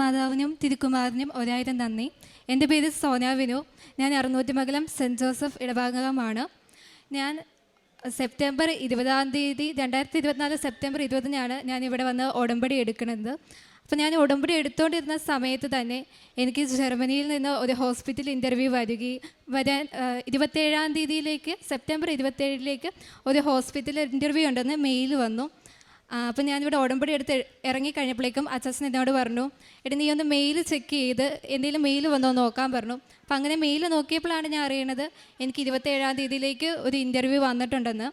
അമ്മമാതാവിനും തിരുക്കുമാറിനും ഒരായിരം നന്ദി. എന്റെ പേര് സോന വിനു. ഞാൻ അറുന്നൂറ്റിമംഗലം സെന്റ് ജോസഫ് ഇടഭാഗമാണ്. ഞാൻ സെപ്റ്റംബർ ഇരുപതാം തീയതി രണ്ടായിരത്തി ഇരുപത്തിനാല് സെപ്റ്റംബർ ഇരുപതിനാണ് ഞാൻ ഇവിടെ വന്ന് ഉടമ്പടി എടുക്കുന്നത്. അപ്പോൾ ഞാൻ ഉടമ്പടി എടുത്തുകൊണ്ടിരുന്ന സമയത്ത് തന്നെ എനിക്ക് ജർമ്മനിയിൽ നിന്ന് ഒരു ഹോസ്പിറ്റൽ ഇന്റർവ്യൂ വരികയും വരാൻ ഇരുപത്തേഴാം തീയതിയിലേക്ക് സെപ്റ്റംബർ ഇരുപത്തേഴിലേക്ക് ഒരു ഹോസ്പിറ്റൽ ഇന്റർവ്യൂ ഉണ്ടെന്ന് മെയിൽ വന്നു. അപ്പം ഞാനിവിടെ ഉടമ്പടി എടുത്ത് ഇറങ്ങി കഴിഞ്ഞപ്പോഴേക്കും എന്നോട് പറഞ്ഞു എടി നീ ഒന്ന് മെയിൽ ചെക്ക് ചെയ്ത് എന്തെങ്കിലും മെയിൽ വന്നോ നോക്കാൻ പറഞ്ഞു. അപ്പം അങ്ങനെ മെയിൽ നോക്കിയപ്പോഴാണ് ഞാൻ അറിയണത് എനിക്ക് ഇരുപത്തേഴാം തീയതിയിലേക്ക് ഒരു ഇന്റർവ്യൂ വന്നിട്ടുണ്ടെന്ന്.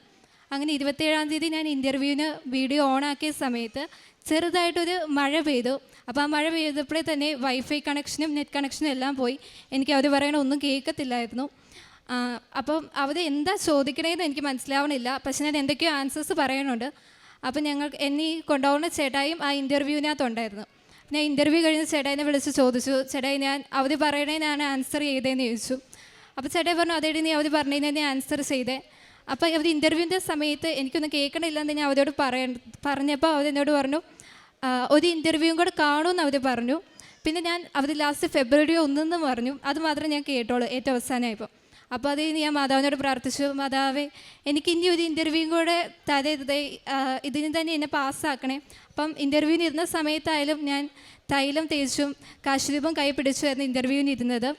അങ്ങനെ ഇരുപത്തേഴാം തീയതി ഞാൻ ഇന്റർവ്യൂവിന് വീഡിയോ ഓണാക്കിയ സമയത്ത് ചെറുതായിട്ടൊരു മഴ പെയ്തു. അപ്പോൾ ആ മഴ പെയ്തപ്പോഴേ തന്നെ വൈഫൈ കണക്ഷനും നെറ്റ് കണക്ഷനും എല്ലാം പോയി. എനിക്ക് അവർ പറയണ ഒന്നും കേൾക്കത്തില്ലായിരുന്നു. അപ്പം അവർ എന്താ ചോദിക്കണേന്ന് എനിക്ക് മനസ്സിലാവണില്ല. പക്ഷെ ഞാൻ എന്തൊക്കെയോ ആൻസേഴ്സ് പറയണുണ്ട്. അപ്പം ഞങ്ങൾ എന്നെ കൊണ്ടുപോകുന്ന ചേട്ടായും ആ ഇന്റർവ്യൂവിനകത്തുണ്ടായിരുന്നു ഞാൻ ഇന്റർവ്യൂ കഴിഞ്ഞ് ചേട്ടായിനെ വിളിച്ച് ചോദിച്ചു ചേട്ടായി ഞാൻ അവധി പറയണേ ഞാൻ ആൻസർ ചെയ്തേന്ന് ചോദിച്ചു. അപ്പോൾ ചേട്ടായി പറഞ്ഞു അതേടി നീ അവധി പറഞ്ഞതിനെ ഞാൻ ആൻസർ ചെയ്തേ. അപ്പോൾ അവർ ഇന്റർവ്യൂവിന്റെ സമയത്ത് എനിക്കൊന്നും കേൾക്കണില്ലെന്ന് ഞാൻ അവരോട് പറയ പറഞ്ഞപ്പോൾ അവരെന്നോട് പറഞ്ഞു "ആ, ഒരു ഇന്റർവ്യൂവും കൂടെ കാണുമെന്ന് അവർ പറഞ്ഞു. പിന്നെ ഞാൻ അവർ ലാസ്റ്റ് ഫെബ്രുവരി ഒന്നെന്ന് പറഞ്ഞു അത് മാത്രമേ ഞാൻ കേട്ടോളൂ. ഏറ്റവും അവസാനമായപ്പോൾ അപ്പോൾ അത് ഞാൻ മാതാവിനോട് പ്രാർത്ഥിച്ചു മാതാവേ എനിക്ക് ഇനി ഒരു ഇന്റർവ്യൂവും കൂടെ ആ, ഇതിന് തന്നെ എന്നെ പാസ്സാക്കണേ അപ്പം ഇന്റർവ്യൂവിന് ഇരുന്ന സമയത്തായാലും ഞാൻ തൈലം തേച്ചും കാശുദീപം കൈ പിടിച്ചുമായിരുന്നു ഇന്റർവ്യൂവിന് ഇരുന്നത്.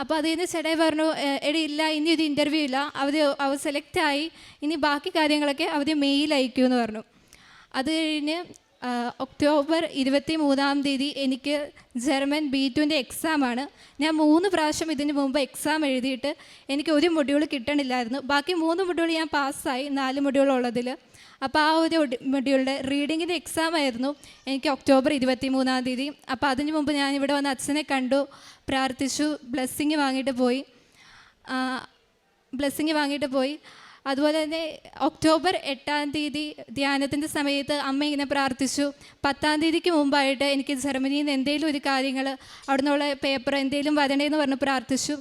അപ്പോൾ അതിൽ നിന്ന് ചേട്ടായി പറഞ്ഞു "എ- എടി ഇല്ല ഇനി ഒരു ഇന്റർവ്യൂ ഇല്ല. അവർ അവർ സെലക്റ്റായി ഇനി ബാക്കി കാര്യങ്ങളൊക്കെ അവർ മെയിൽ അയക്കുമെന്ന് പറഞ്ഞു. അത് കഴിഞ്ഞ് ഒക്ടോബർ ഇരുപത്തി മൂന്നാം തീയതി എനിക്ക് ജർമ്മൻ ബി ടുവിന്റെ എക്സാമാണ് ഞാൻ മൂന്ന് പ്രാവശ്യം ഇതിന് മുമ്പ് എക്സാം എഴുതിയിട്ട് എനിക്ക് ഒരു മൊഡ്യൂൾ കിട്ടണില്ലായിരുന്നു. ബാക്കി മൂന്ന് മൊഡ്യൂൾ ഞാൻ പാസ്സായി നാല് മൊഡ്യൂൾ ഉള്ളതിൽ അപ്പോൾ ആ ഒരു മൊഡ്യൂളിന്റെ റീഡിങ്ങിന്റെ എക്സാം ആയിരുന്നു എനിക്ക് ഒക്ടോബർ ഇരുപത്തി മൂന്നാം തീയതി. അപ്പോൾ അതിന് മുമ്പ് ഞാൻ ഇവിടെ വന്ന് അച്ഛനെ കണ്ടു പ്രാർത്ഥിച്ചു ബ്ലെസ്സിങ് വാങ്ങിയിട്ട് പോയി. ബ്ലെസ്സിങ് വാങ്ങിയിട്ട് പോയി. അതുപോലെ തന്നെ ഒക്ടോബർ എട്ടാം തീയതി ധ്യാനത്തിന്റെ സമയത്ത് അമ്മ ഇങ്ങനെ പ്രാർത്ഥിച്ചു. പത്താം തീയതിക്ക് മുമ്പായിട്ട് എനിക്ക് ജർമ്മനിയിൽ നിന്ന് എന്തെങ്കിലും ഒരു കാര്യങ്ങൾ അവിടെ നിന്നുള്ള പേപ്പർ എന്തെങ്കിലും വരണേന്ന് പറഞ്ഞ് പ്രാർത്ഥിച്ചു.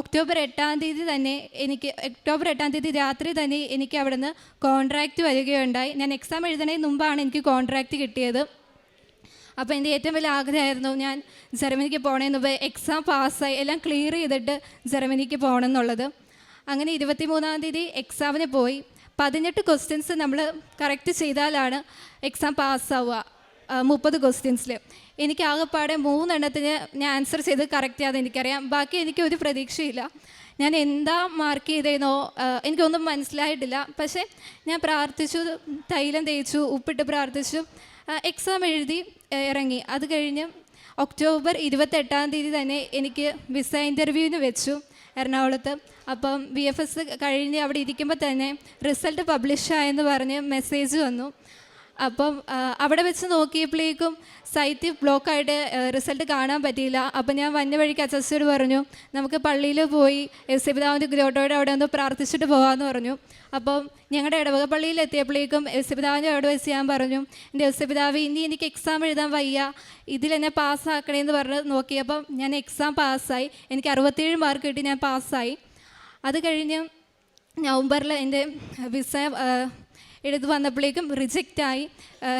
ഒക്ടോബർ എട്ടാം തീയതി തന്നെ എനിക്ക് ഒക്ടോബർ എട്ടാം തീയതി രാത്രി തന്നെ എനിക്ക് അവിടെ നിന്ന് കോൺട്രാക്റ്റ് വരികയുണ്ടായി. ഞാൻ എക്സാം എഴുതുന്നതിന് മുമ്പാണ് എനിക്ക് കോൺട്രാക്റ്റ് കിട്ടിയത്. അപ്പോൾ എന്റെ ഏറ്റവും വലിയ ആഗ്രഹമായിരുന്നു ഞാൻ ജർമ്മനിക്ക് പോകണമെന്ന് എക്സാം പാസ്സായി എല്ലാം ക്ലിയർ ചെയ്തിട്ട് ജർമ്മനിക്ക് പോകണം എന്നുള്ളത്. അങ്ങനെ ഇരുപത്തി മൂന്നാം തീയതി എക്സാമിന് പോയി. പതിനെട്ട് ക്വസ്റ്റ്യൻസ് നമ്മൾ കറക്റ്റ് ചെയ്താലാണ് എക്സാം പാസ്സാവുക മുപ്പത് ക്വസ്റ്റ്യൻസിൽ എനിക്ക് ആകെപ്പാടെ മൂന്നെണ്ണത്തിന് ഞാൻ ആൻസർ ചെയ്ത് കറക്റ്റ് ചെയ്യാതെ എനിക്കറിയാം. ബാക്കി എനിക്ക് ഒരു പ്രതീക്ഷയില്ല. ഞാൻ എന്താ മാർക്ക് ചെയ്തേന്നോ ആ, എനിക്കൊന്നും മനസ്സിലായിട്ടില്ല. പക്ഷേ ഞാൻ പ്രാർത്ഥിച്ചു തൈലം തേച്ചു ഉപ്പിട്ട് പ്രാർത്ഥിച്ചു. എക്സാം എഴുതി ഇറങ്ങി. അത് കഴിഞ്ഞ് ഒക്ടോബർ ഇരുപത്തെട്ടാം തീയതി തന്നെ എനിക്ക് വിസ ഇന്റർവ്യൂവിന് വെച്ചു എറണാകുളത്ത്. അപ്പം വി എഫ് എസ് കഴിഞ്ഞ് അവിടെ ഇരിക്കുമ്പോൾ തന്നെ റിസൾട്ട് പബ്ലിഷ് ആയെന്ന് പറഞ്ഞ് മെസ്സേജ് വന്നു. അപ്പം അവിടെ വെച്ച് നോക്കിയപ്പോഴേക്കും സൈറ്റ് ബ്ലോക്കായിട്ട് റിസൾട്ട് കാണാൻ പറ്റിയില്ല. അപ്പം ഞാൻ വന്ന വഴിക്ക് അച്ചസ്റ്റോട് പറഞ്ഞു നമുക്ക് പള്ളിയിൽ പോയി എസ് സി പിതാവിന്റെ ഗ്രോട്ടോയുടെ അവിടെ ഒന്ന് പ്രാർത്ഥിച്ചിട്ട് പോകാമെന്ന് പറഞ്ഞു. അപ്പം ഞങ്ങളുടെ ഇടവക പള്ളിയിൽ എത്തിയപ്പോഴേക്കും എസ് സി പിതാവിന്റെ അവിടെ വെച്ച് ഞാൻ പറഞ്ഞു എന്റെ എസ് സി പിതാവ് ഇനി എനിക്ക് എക്സാം എഴുതാൻ വയ്യ. ഇതിലെന്നെ പാസ്സാക്കണേന്ന് പറഞ്ഞ് നോക്കിയപ്പം ഞാൻ എക്സാം പാസ്സായി എനിക്ക് അറുപത്തേഴ് മാർക്ക് കിട്ടി ഞാൻ പാസ്സായി അത് കഴിഞ്ഞ് നവംബറിൽ എന്റെ വിസ എടുത്ത് വന്നപ്പോഴേക്കും റിജക്റ്റായി.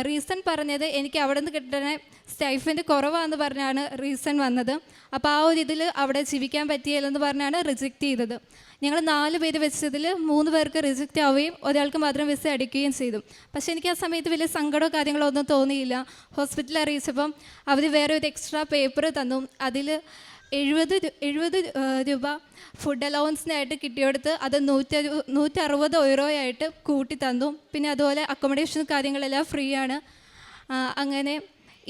റീസൺ പറഞ്ഞത് എനിക്ക് അവിടെ നിന്ന് കിട്ടുന്ന സ്റ്റൈഫിന്റെ കുറവാന്ന് പറഞ്ഞാണ് റീസൺ വന്നത്. അപ്പോൾ ആ ഒരു ഇതിൽ അവിടെ ജീവിക്കാൻ പറ്റിയില്ലെന്ന് പറഞ്ഞാണ് റിജക്റ്റ് ചെയ്തത്. ഞങ്ങൾ നാല് പേര് വെച്ചതിൽ മൂന്ന് പേർക്ക് റിജക്റ്റ് ആവുകയും ഒരാൾക്ക് മാത്രം വിസ അടിക്കുകയും ചെയ്തു. പക്ഷേ എനിക്ക് ആ സമയത്ത് വലിയ സങ്കടമോ കാര്യങ്ങളോ ഒന്നും തോന്നിയില്ല. ഹോസ്പിറ്റലിൽ അറിയിച്ചപ്പം അവർ വേറെ ഒരു എക്സ്ട്രാ പേപ്പർ തന്നു. അതിൽ എഴുപത് എഴുപത് രൂപ ഫുഡ് അലവൻസിനായിട്ട് കിട്ടിയെടുത്ത് അത് നൂറ്റി നൂറ്ററുപത് ഓരോയായിട്ട് കൂട്ടി തന്നു. പിന്നെ അതുപോലെ അക്കോമഡേഷൻ കാര്യങ്ങളെല്ലാം ഫ്രീ ആണ് അങ്ങനെ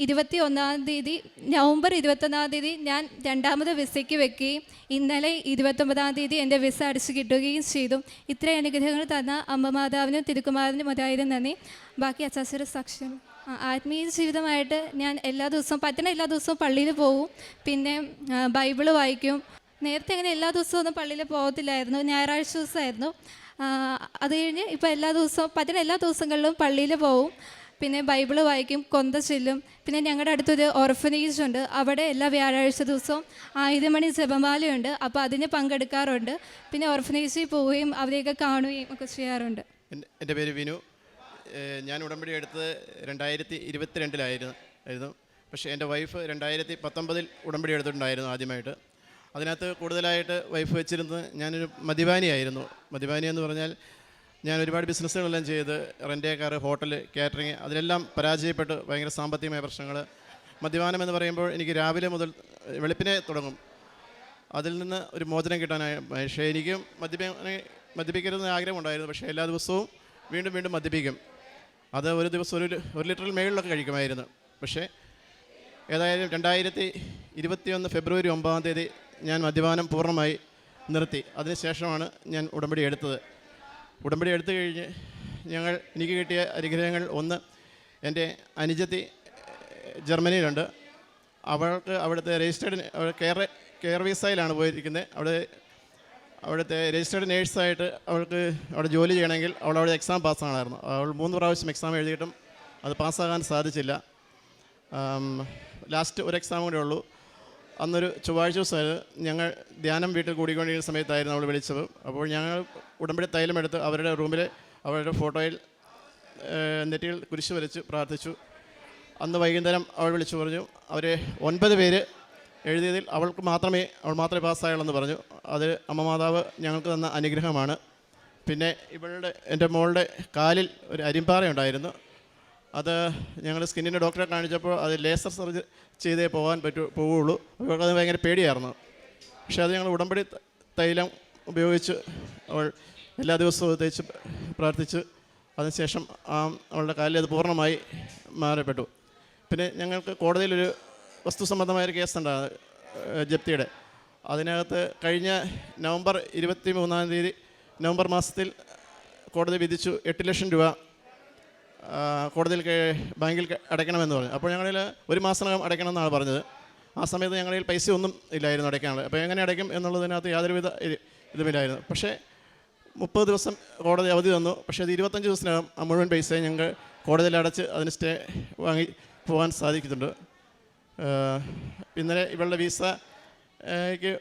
ഇരുപത്തി ഒന്നാം തീയതി നവംബർ ഇരുപത്തൊന്നാം തീയതി ഞാൻ രണ്ടാമത് വിസയ്ക്ക് വെക്കുകയും ഇന്നലെ ഇരുപത്തൊമ്പതാം തീയതി എന്റെ വിസ അടിച്ചു കിട്ടുകയും ചെയ്തു. ഇത്രയും അനുഗ്രഹങ്ങൾ തന്ന അമ്മ മാതാവിനും തിരുക്കുമാരനും നന്ദി. ബാക്കി അച്ചാശ്വര സാക്ഷ്യം. ആത്മീയ ജീവിതമായിട്ട് ഞാൻ എല്ലാ ദിവസവും പറ്റുന്ന എല്ലാ ദിവസവും പള്ളിയിൽ പോകും പിന്നെ ബൈബിൾ വായിക്കും. നേരത്തെ അങ്ങനെ എല്ലാ ദിവസവും ഒന്നും പള്ളിയിൽ പോകത്തില്ലായിരുന്നു. ഞായറാഴ്ച ദിവസമായിരുന്നു. അത് കഴിഞ്ഞ് ഇപ്പോൾ എല്ലാ ദിവസവും പറ്റുന്ന എല്ലാ ദിവസങ്ങളിലും പള്ളിയിൽ പോവും. പിന്നെ ബൈബിൾ വായിക്കും കൊന്ത ചെല്ലും. പിന്നെ ഞങ്ങളുടെ അടുത്തൊരു ഓർഫനേജ് ഉണ്ട് അവിടെ എല്ലാ വ്യാഴാഴ്ച ദിവസവും ആയുധമണി മണി ജപമാലയുണ്ട്. അപ്പോൾ അതിന് പങ്കെടുക്കാറുണ്ട്. പിന്നെ ഓർഫനേജിൽ പോവുകയും അവരെയൊക്കെ കാണുകയും ഒക്കെ ചെയ്യാറുണ്ട്. എന്റെ പേര് വിനു. ഞാൻ ഉടമ്പടി എടുത്തത് രണ്ടായിരത്തി ഇരുപത്തിരണ്ടിലായിരുന്നു ആയിരുന്നു. പക്ഷേ എന്റെ വൈഫ് രണ്ടായിരത്തി പത്തൊമ്പതിൽ ഉടമ്പടി എടുത്തിട്ടുണ്ടായിരുന്നു ആദ്യമായിട്ട്. അതിനകത്ത് കൂടുതലായിട്ട് വൈഫ് വെച്ചിരുന്നത് ഞാനൊരു മദ്യപാനിയായിരുന്നു. മദ്യപാനി എന്ന് പറഞ്ഞാൽ ഞാൻ ഒരുപാട് ബിസിനസ്സുകളെല്ലാം ചെയ്ത് റെന്റേ കാർ ഹോട്ടൽ കാറ്ററിങ് അതിലെല്ലാം പരാജയപ്പെട്ട്. ഭയങ്കര സാമ്പത്തികമായ പ്രശ്നങ്ങൾ. മദ്യപാനം എന്ന് പറയുമ്പോൾ എനിക്ക് രാവിലെ മുതൽ വെളുപ്പിനെ തുടങ്ങും. അതിൽ നിന്ന് ഒരു മോചനം കിട്ടാനായി. പക്ഷേ എനിക്കും മദ്യപാന മദ്യപിക്കരുതെന്ന് ആഗ്രഹമുണ്ടായിരുന്നു. പക്ഷേ എല്ലാ ദിവസവും വീണ്ടും വീണ്ടും മദ്യപിക്കും. അത് ഒരു ദിവസം ഒരു ഒരു ലിറ്ററിൽ മേളിലൊക്കെ കഴിക്കുമായിരുന്നു. പക്ഷേ ഏതായാലും രണ്ടായിരത്തി ഇരുപത്തിയൊന്ന് ഫെബ്രുവരി ഒമ്പതാം തീയതി ഞാൻ മദ്യപാനം പൂർണമായി നിർത്തി. അതിനുശേഷമാണ് ഞാൻ ഉടമ്പടി എടുത്തത്. ഉടമ്പടി എടുത്തു കഴിഞ്ഞ് ഞങ്ങൾ എനിക്ക് കിട്ടിയ അനുഗ്രഹങ്ങൾ ഒന്ന് എന്റെ അനുജത്തി ജർമ്മനിയിലുണ്ട്. അവൾക്ക് അവിടുത്തെ രജിസ്റ്റേർഡ് കെയർ കെയർ വിസയിലാണ് പോയിരിക്കുന്നത്. അവിടെ അവിടുത്തെ രജിസ്റ്റേർഡ് നേഴ്സായിട്ട് അവൾക്ക് അവിടെ ജോലി ചെയ്യണമെങ്കിൽ അവൾ അവിടെ എക്സാം പാസ്സാണായിരുന്നു അവൾ മൂന്ന് പ്രാവശ്യം എക്സാം എഴുതിയിട്ടും അത് പാസ്സാകാൻ സാധിച്ചില്ല. ലാസ്റ്റ് ഒരു എക്സാം കൂടെ ഉള്ളൂ. അന്നൊരു ചൊവ്വാഴ്ച ദിവസമായിരുന്നു ഞങ്ങൾ ധ്യാനം വീട്ടിൽ കൂടിക്കൊണ്ടിരിക്കുന്ന സമയത്തായിരുന്നു അവൾ വിളിച്ചത്. അപ്പോൾ ഞങ്ങൾ ഉടമ്പടി തൈലം എടുത്ത് അവരുടെ റൂമിൽ അവരുടെ ഫോട്ടോയിൽ നെറ്റിയിൽ കുരിശ് വരച്ച് പ്രാർത്ഥിച്ചു. അന്ന് വൈകുന്നേരം അവൾ വിളിച്ചു പറഞ്ഞു അവരെ ഒൻപത് പേര് എഴുതിയതിൽ അവൾക്ക് മാത്രമേ അവൾ മാത്രമേ പാസ്സായുള്ളൂ പറഞ്ഞു. അത് അമ്മ മാതാവ് ഞങ്ങൾക്ക് തന്ന അനുഗ്രഹമാണ്. പിന്നെ ഇവളുടെ എന്റെ മോളുടെ കാലിൽ ഒരു അരിമ്പാറ ഉണ്ടായിരുന്നു. അത് ഞങ്ങൾ സ്കിന്നിന്റെ ഡോക്ടറെ കാണിച്ചപ്പോൾ അത് ലേസർ സർജറി ചെയ്തേ പോകാൻ പറ്റൂ പോവുള്ളൂ. അത് ഭയങ്കര പേടിയായിരുന്നു. പക്ഷേ അത് ഞങ്ങൾ ഉടമ്പടി തൈലം ഉപയോഗിച്ച് അവൾ എല്ലാ ദിവസവും തേച്ച് പ്രാർത്ഥിച്ച് അതിനുശേഷം ആ അവളുടെ കാലിൽ അത് പൂർണമായി മാറപ്പെട്ടു. പിന്നെ ഞങ്ങൾക്ക് കോടതിയിലൊരു വസ്തു സംബന്ധമായൊരു കേസുണ്ടായത് ജപ്തിയുടെ. അതിനകത്ത് കഴിഞ്ഞ നവംബർ ഇരുപത്തി മൂന്നാം തീയതി നവംബർ മാസത്തിൽ കോടതി വിധിച്ചു എട്ട് ലക്ഷം രൂപ കോടതിയിൽ ബാങ്കിൽ അടയ്ക്കണമെന്ന് പറഞ്ഞു. അപ്പോൾ ഞങ്ങളിൽ ഒരു മാസത്തിനകം അടയ്ക്കണം എന്നാണ് പറഞ്ഞത്. ആ സമയത്ത് ഞങ്ങളിൽ പൈസ ഒന്നും ഇല്ലായിരുന്നു അടയ്ക്കാനുള്ളത് അപ്പോൾ എങ്ങനെ അടയ്ക്കും എന്നുള്ളതിനകത്ത് യാതൊരുവിധ ഇതുമില്ലായിരുന്നു. പക്ഷേ മുപ്പത് ദിവസം കോടതി അവധി തന്നു. പക്ഷേ അത് ഇരുപത്തഞ്ച് ദിവസത്തിനകം ആ മുഴുവൻ പൈസയും ഞങ്ങൾ കോടതിയിൽ അടച്ച് അതിന് സ്റ്റേ വാങ്ങി പോകാൻ സാധിക്കുന്നുണ്ട് ഇന്നലെ ഇവളുടെ വിസ എനിക്ക്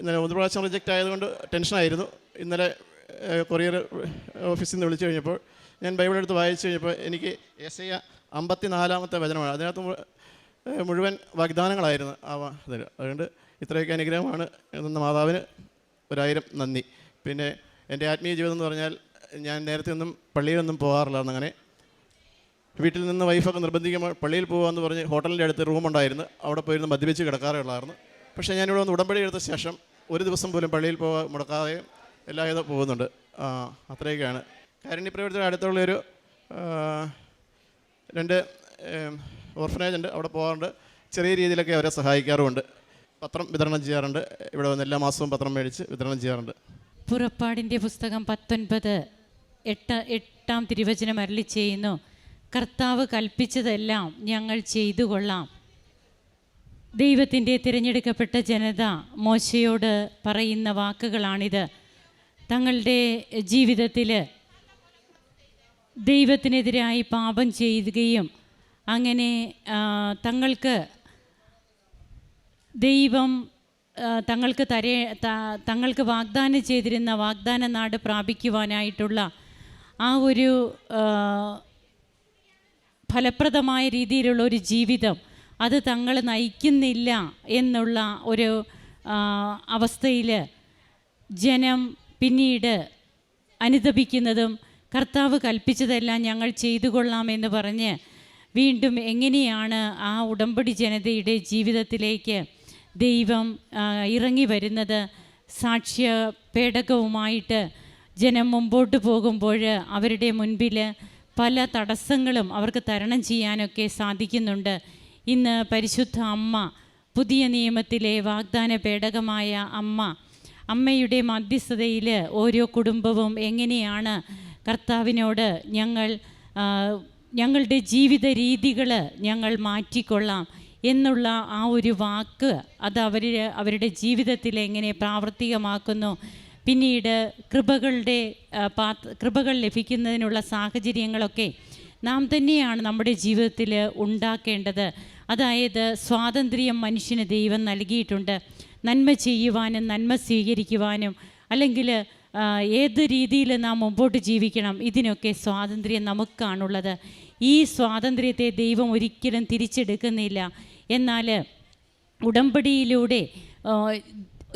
ഇന്നലെ ഒന്ന് പ്രാവശ്യം റിജക്റ്റ് ആയതുകൊണ്ട് ടെൻഷനായിരുന്നു ഇന്നലെ കൊറിയർ ഓഫീസിൽ നിന്ന് വിളിച്ചു കഴിഞ്ഞപ്പോൾ ഞാൻ ബൈബിൾ എടുത്ത് വായിച്ചു കഴിഞ്ഞപ്പോൾ എനിക്ക് എസ് ഐ അമ്പത്തി വചനമാണ്. അതിനകത്ത് മുഴുവൻ വാഗ്ദാനങ്ങളായിരുന്നു. ആ അതിൽ അതുകൊണ്ട് ഇത്രയൊക്കെ അനുഗ്രഹമാണ്. എന്ന മാതാവിന് ഒരായിരം നന്ദി. പിന്നെ എന്റെ ആത്മീയ ജീവിതം എന്ന് പറഞ്ഞാൽ ഞാൻ നേരത്തെ ഒന്നും പള്ളിയിലൊന്നും പോകാറില്ലായിരുന്നു. അങ്ങനെ വീട്ടിൽ നിന്ന് വൈഫൊക്കെ നിർബന്ധിക്കുമ്പോൾ പള്ളിയിൽ പോകാമെന്ന് പറഞ്ഞ് ഹോട്ടലിന്റെ അടുത്ത് റൂമുണ്ടായിരുന്നു. അവിടെ പോയിരുന്ന് മദ്യപിച്ച് കിടക്കാറുള്ളായിരുന്നു. പക്ഷേ ഞാനിവിടെ വന്ന് ഉടമ്പടി എടുത്ത ശേഷം ഒരു ദിവസം പോലും പള്ളിയിൽ പോകാൻ മുടക്കാതെ എല്ലാ ഇതും പോകുന്നുണ്ട്. അത്രയൊക്കെയാണ്. കാരുണ്യ പ്രവർത്തന അടുത്തുള്ളൊരു രണ്ട് ഓർഫനേജ് ഉണ്ട്. അവിടെ പോകാറുണ്ട് ചെറിയ രീതിയിലൊക്കെ അവരെ സഹായിക്കാറുമുണ്ട്. പത്രം വിതരണം ചെയ്യാറുണ്ട്. ഇവിടെ വന്ന് എല്ലാ മാസവും പത്രം മേടിച്ച് വിതരണം ചെയ്യാറുണ്ട്. പുറപ്പാടിന്റെ പുസ്തകം പത്തൊൻപത് എട്ട് എട്ടാം തിരുവചനം അരളി ചെയ്യുന്നു. കർത്താവ് കൽപ്പിച്ചതെല്ലാം ഞങ്ങൾ ചെയ്തു കൊള്ളാം ദൈവത്തിന്റെ തിരഞ്ഞെടുക്കപ്പെട്ട ജനത മോശയോട് പറയുന്ന വാക്കുകളാണിത്. തങ്ങളുടെ ജീവിതത്തിൽ ദൈവത്തിനെതിരായി പാപം ചെയ്യുകയും അങ്ങനെ തങ്ങൾക്ക് ദൈവം തങ്ങൾക്ക് തരേ തങ്ങൾക്ക് വാഗ്ദാനം ചെയ്തിരുന്ന വാഗ്ദാന നാട് പ്രാപിക്കുവാനായിട്ടുള്ള ആ ഒരു ഫലപ്രദമായ രീതിയിലുള്ള ഒരു ജീവിതം അത് തങ്ങൾ നയിക്കുന്നില്ല എന്നുള്ള ഒരു അവസ്ഥയിൽ ജനം പിന്നീട് അനുദപിക്കുന്നതും കർത്താവ് കൽപ്പിച്ചതെല്ലാം ഞങ്ങൾ ചെയ്തു കൊള്ളാമെന്ന് പറഞ്ഞ് വീണ്ടും എങ്ങനെയാണ് ആ ഉടമ്പടി ജനതയുടെ ജീവിതത്തിലേക്ക് ദൈവം ഇറങ്ങി വരുന്നത്? സാക്ഷ്യ പേടകവുമായിട്ട് ജനം മുമ്പോട്ട് പോകുമ്പോൾ അവരുടെ മുൻപിൽ പല തടസ്സങ്ങളും അവർക്ക് തരണം ചെയ്യാനൊക്കെ സാധിക്കുന്നുണ്ട്. ഇന്ന് പരിശുദ്ധ അമ്മ പുതിയ നിയമത്തിലെ വാഗ്ദാന പേടകമായ അമ്മ അമ്മയുടെ മധ്യസ്ഥതയിൽ ഓരോ കുടുംബവും എങ്ങനെയാണ് കർത്താവിനോട് ഞങ്ങൾ ഞങ്ങളുടെ ജീവിത രീതികൾ ഞങ്ങൾ മാറ്റിക്കൊള്ളാം എന്നുള്ള ആ ഒരു വാക്ക് അത് അവർ അവരുടെ ജീവിതത്തിൽ എങ്ങനെ പ്രാവർത്തികമാക്കുന്നു പിന്നീട് കൃപകളുടെ പാത്ര കൃപകൾ ലഭിക്കുന്നതിനുള്ള സാഹചര്യങ്ങളൊക്കെ നാം തന്നെയാണ് നമ്മുടെ ജീവിതത്തിൽ ഉണ്ടാക്കേണ്ടത്. അതായത് സ്വാതന്ത്ര്യം മനുഷ്യന് ദൈവം നൽകിയിട്ടുണ്ട്. നന്മ ചെയ്യുവാനും നന്മ സ്വീകരിക്കുവാനും അല്ലെങ്കിൽ ഏത് രീതിയിൽ നാം മുമ്പോട്ട് ജീവിക്കണം ഇതിനൊക്കെ സ്വാതന്ത്ര്യം നമുക്കാണുള്ളത്. ഈ സ്വാതന്ത്ര്യത്തെ ദൈവം ഒരിക്കലും തിരിച്ചെടുക്കുന്നില്ല. എന്നാൽ ഉടമ്പടിയിലൂടെ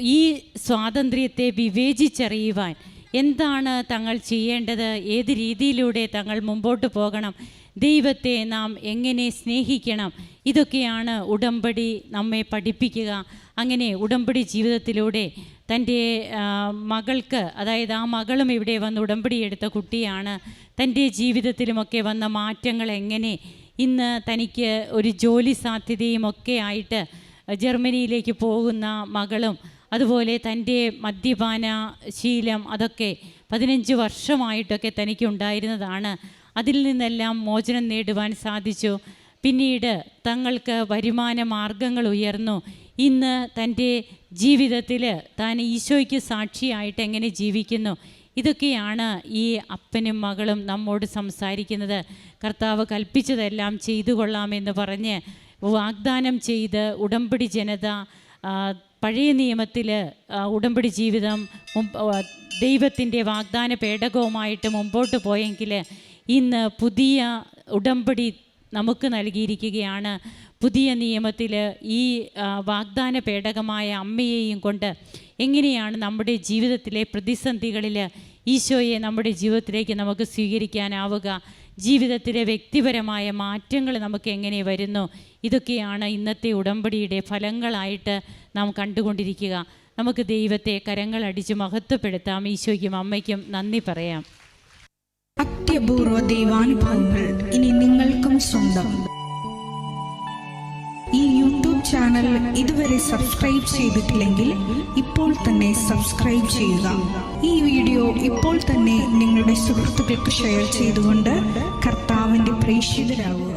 ഈ സ്വാതന്ത്ര്യത്തെ വിവേചിച്ചറിയുവാൻ എന്താണ് തങ്ങൾ ചെയ്യേണ്ടത്? ഏത് രീതിയിലൂടെ തങ്ങൾ മുമ്പോട്ട് പോകണം? ദൈവത്തെ നാം എങ്ങനെ സ്നേഹിക്കണം? ഇതൊക്കെയാണ് ഉടമ്പടി നമ്മെ പഠിപ്പിക്കുക. അങ്ങനെ ഉടമ്പടി ജീവിതത്തിലൂടെ തന്റെ മകൾക്ക് അതായത് ആ മകളും ഇവിടെ വന്ന് ഉടമ്പടി എടുത്ത കുട്ടിയാണ്. തന്റെ ജീവിതത്തിലുമൊക്കെ വന്ന മാറ്റങ്ങൾ എങ്ങനെ? ഇന്ന് തനിക്ക് ഒരു ജോലി സാധ്യതയും ഒക്കെ ആയിട്ട് ജർമ്മനിയിലേക്ക് പോകുന്ന മകളും അതുപോലെ തന്റെ മദ്യപാന ശീലം അതൊക്കെ പതിനഞ്ച് വർഷമായിട്ടൊക്കെ തനിക്ക് ഉണ്ടായിരുന്നതാണ് അതിൽ നിന്നെല്ലാം മോചനം നേടുവാൻ സാധിച്ചു. പിന്നീട് തങ്ങൾക്ക് വരുമാന മാർഗങ്ങൾ ഉയർന്നു. ഇന്ന് തന്റെ ജീവിതത്തിൽ താൻ ഈശോയ്ക്ക് സാക്ഷിയായിട്ട് എങ്ങനെ ജീവിക്കുന്നു? ഇതൊക്കെയാണ് ഈ അപ്പനും മകളും നമ്മോട് സംസാരിക്കുന്നത്. കർത്താവ് കൽപ്പിച്ചതെല്ലാം ചെയ്തു കൊള്ളാമെന്ന് പറഞ്ഞ് വാഗ്ദാനം ചെയ്ത് ഉടമ്പടി ജനത പഴയ നിയമത്തിൽ ഉടമ്പടി ജീവിതം ദൈവത്തിന്റെ വാഗ്ദാന പേടകവുമായിട്ട് മുമ്പോട്ട് പോയെങ്കിൽ ഇന്ന് പുതിയ ഉടമ്പടി നമുക്ക് നൽകിയിരിക്കുകയാണ്. പുതിയ നിയമത്തിൽ ഈ വാഗ്ദാന പേടകമായ അമ്മയെയും കൊണ്ട് എങ്ങനെയാണ് നമ്മുടെ ജീവിതത്തിലെ പ്രതിസന്ധികളിൽ ഈശോയെ നമ്മുടെ ജീവിതത്തിലേക്ക് നമുക്ക് സ്വീകരിക്കാനാവുക? ജീവിതത്തിലെ വ്യക്തിപരമായ മാറ്റങ്ങൾ നമുക്ക് എങ്ങനെ വരുന്നു? ഇതൊക്കെയാണ് ഇന്നത്തെ ഉടമ്പടിയുടെ ഫലങ്ങളായിട്ട് നാം കണ്ടുകൊണ്ടിരിക്കുക. നമുക്ക് ദൈവത്തെ കരങ്ങൾ അടിച്ച് മഹത്വപ്പെടുത്താം. ഈശോയ്ക്കും അമ്മയ്ക്കും നന്ദി പറയാം. അത്യപൂർവ ദൈവാനുഭവങ്ങൾ ഇനി നിങ്ങൾക്കും സ്വന്തം. ഈ യൂട്യൂബ് ചാനൽ ഇതുവരെ സബ്സ്ക്രൈബ് ചെയ്തിട്ടില്ലെങ്കിൽ ഇപ്പോൾ തന്നെ സബ്സ്ക്രൈബ് ചെയ്യുക. ഈ വീഡിയോ ഇപ്പോൾ തന്നെ നിങ്ങളുടെ സുഹൃത്തുക്കൾക്ക് ഷെയർ ചെയ്തുകൊണ്ട് കർത്താവിന്റെ പ്രേക്ഷിതരാകുക.